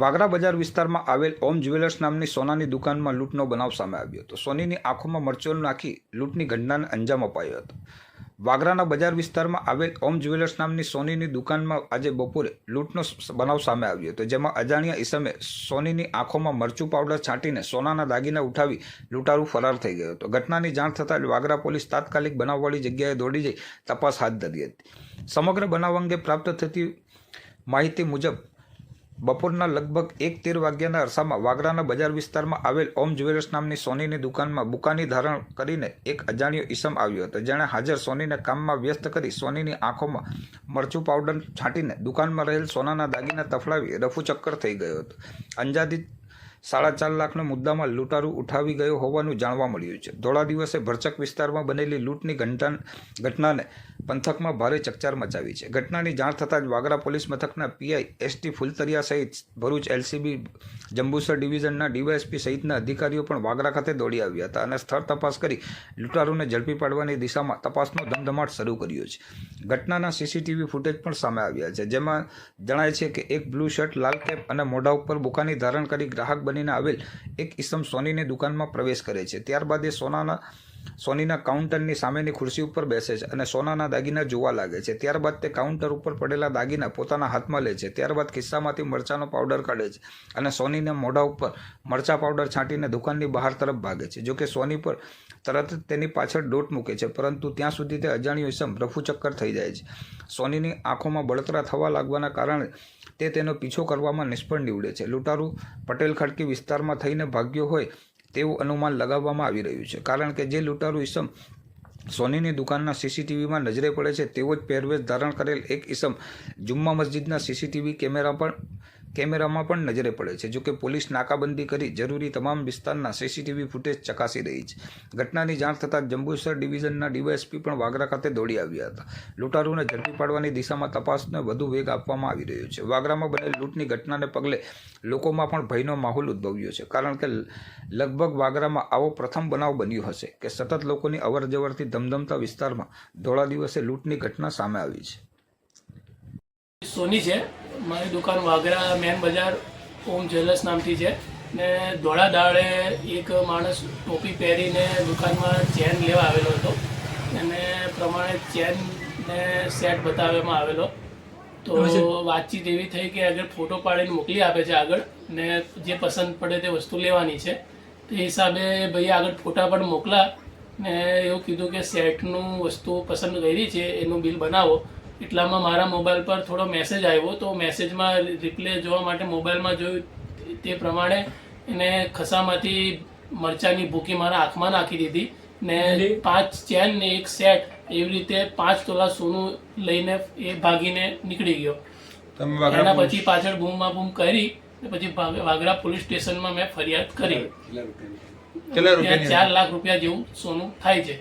વાગરા બજાર વિસ્તારમાં આવેલ ઓમ જ્વેલર્સ નામની સોનાની દુકાનમાં લૂંટનો બનાવ સામે આવ્યો હતો. સોનીની આંખોમાં મરચોલ નાખી લૂંટની ઘટનાને અંજામ અપાયો હતો. વાગરાના બજાર વિસ્તારમાં આવેલ ઓમ જ્વેલર્સ નામની સોનીની દુકાનમાં આજે બપોરે લૂંટનો બનાવ સામે આવ્યો હતો, જેમાં અજાણ્યા ઈસમે સોનીની આંખોમાં મરચું પાવડર છાંટીને સોનાના દાગીના ઉઠાવી લૂંટારૂ ફરાર થઈ ગયો હતો. ઘટનાની જાણ થતાં વાગરા પોલીસ તાત્કાલિક બનાવવાળી જગ્યાએ દોડી જઈ તપાસ હાથ ધરી હતી. સમગ્ર બનાવ અંગે પ્રાપ્ત થતી માહિતી મુજબ બપોરના લગભગ એક તેર વાગ્યાના અરસામાં વાગરાના બજાર વિસ્તારમાં આવેલ ઓમ જ્વેલર્સ નામની સોનીની દુકાનમાં બુકાની ધારણ કરીને એક અજાણ્યો ઈસમ આવ્યો હતો. જેણે હાજર સોનીને કામમાં વ્યસ્ત કરી સોનીની આંખોમાં મરચું પાવડર છાંટીને દુકાનમાં રહેલ સોનાના દાગીના તફડાવી રફુચક્કર થઈ ગયો હતો. અંજાદિત સાડા ચાર લાખનો મુદ્દામાં લૂંટારૂ ઉઠાવી ગયો હોવાનું જાણવા મળ્યું છે. ધોળા દિવસે ભરચક વિસ્તારમાં બનેલી લૂંટની ઘંટા ઘટનાને પંથકમાં ભારે ચકચાર મચાવી છે. ઘટનાની જાણ થતાં જ વાગરા પોલીસ મથકના પીઆઈ એસટી ફુલતરિયા સહિત ભરૂચ એલસીબી જંબુસર ડિવિઝનના ડીવાયએસપી સહિતના અધિકારીઓ પણ વાગરા ખાતે દોડી આવ્યા હતા અને સ્થળ તપાસ કરી લૂંટારૂને ઝડપી પાડવાની દિશામાં તપાસનો ધમધમાટ શરૂ કર્યો છે. ઘટનાના સીસીટીવી ફૂટેજ પણ સામે આવ્યા છે, જેમાં જણાય છે કે એક બ્લુ શર્ટ, લાલ કેપ અને મોઢા ઉપર બુકાની ધારણ કરી ગ્રાહક બનીને આવેલ એક ઈસમ સોનીની દુકાનમાં પ્રવેશ કરે છે. ત્યારબાદ એ સોનાના, સોનીના કાઉન્ટરની સામેની ખુરશી ઉપર બેસે છે અને સોનાના દાગીના જોવા લાગે છે. ત્યારબાદ તે કાઉન્ટર ઉપર પડેલા દાગીના પોતાના હાથમાં લે છે. ત્યારબાદ ખિસ્સામાંથી મરચાંનો પાવડર કાઢે છે અને સોનીને મોઢા ઉપર મરચા પાવડર છાંટીને દુકાનની બહાર તરફ ભાગે છે. જોકે સોની પર તરત તેની પાછળ ડોટ મૂકે છે, પરંતુ ત્યાં સુધી તે અજાણ્યો ઈસમ રફુચક્કર થઈ જાય છે. સોનીની આંખોમાં બળતરા થવા લાગવાના કારણે તે તેનો પીછો કરવામાં નિષ્ફળ નીવડે છે. લૂંટારૂ પટેલ ખડકી વિસ્તારમાં થઈને ભાગ્યો હોય તેવું અનુમાન લગાવવામાં આવી રહ્યું છે. કારણ કે જે લૂંટારૂ ઇસમ સોનીની દુકાનના સીસીટીવીમાં નજરે પડે છે, તેવો જ પહેરવેશ ધારણ કરેલ એક ઇસમ જુમ્મા મસ્જિદના સીસીટીવી કેમેરા પણ કેમેરામાં પણ નજરે પડે છે. જોકે પોલીસ નાકાબંધી કરી જરૂરી તમામ વિસ્તારના સીસીટીવી ફૂટેજ ચકાસી રહી છે. ઘટનાની જાણ થતાં જંબુસર ડિવિઝનના ડીવાયએસપી પણ વાગરા ખાતે દોડી આવ્યા હતા. લૂંટારૂને ઝડપી પાડવાની દિશામાં તપાસને વધુ વેગ આપવામાં આવી રહ્યો છે. વાગરામાં બનેલ લૂંટની ઘટનાને પગલે લોકોમાં પણ ભયનો માહોલ ઉદ્ભવ્યો છે. કારણ કે લગભગ વાગરામાં આવો પ્રથમ બનાવ બન્યો હશે કે સતત લોકોની અવરજવરથી ધમધમતા વિસ્તારમાં ધોળા દિવસે લૂંટની ઘટના સામે આવી છે. સોની છે. મારી દુકાન વાગરા મેન બજાર ઓમ જ્વેલર્સ નામથી છે. ને ધોળા દાડે એક માણસ ટોપી પહેરીને દુકાનમાં ચેન લેવા આવેલો હતો. એને પ્રમાણે ચેન ને સેટ બતાવવામાં આવેલો. તો વાતચીત એવી થઈ કે આગળ ફોટો પાડીને મોકલી આપે છે આગળ ને જે પસંદ પડે તે વસ્તુ લેવાની છે. તે હિસાબે ભાઈ આગળ ફોટા પણ મોકલા ને એવું કીધું કે સેટનું વસ્તુ પસંદ કરી છે એનું બિલ બનાવો. એટલામાં મારા મોબાઈલ પર થોડો મેસેજ આવ્યો તો મેસેજમાં રિપ્લે જોવા માટે મોબાઈલમાં જોયું તે પ્રમાણે એને ખસામાંથી મરચાની ભૂકી મારા આંખમાં નાખી દીધી ને પાંચ ચેન ને એક સેટ એવી રીતે પાંચ તોલા સોનું લઈને એ ભાગીને નીકળી ગયો. એના પછી પાછળ બૂમમાં બૂમ કરી પછી વાગરા પોલીસ સ્ટેશનમાં મેં ફરિયાદ કરી. ચાર લાખ રૂપિયા જેવું સોનું થાય છે.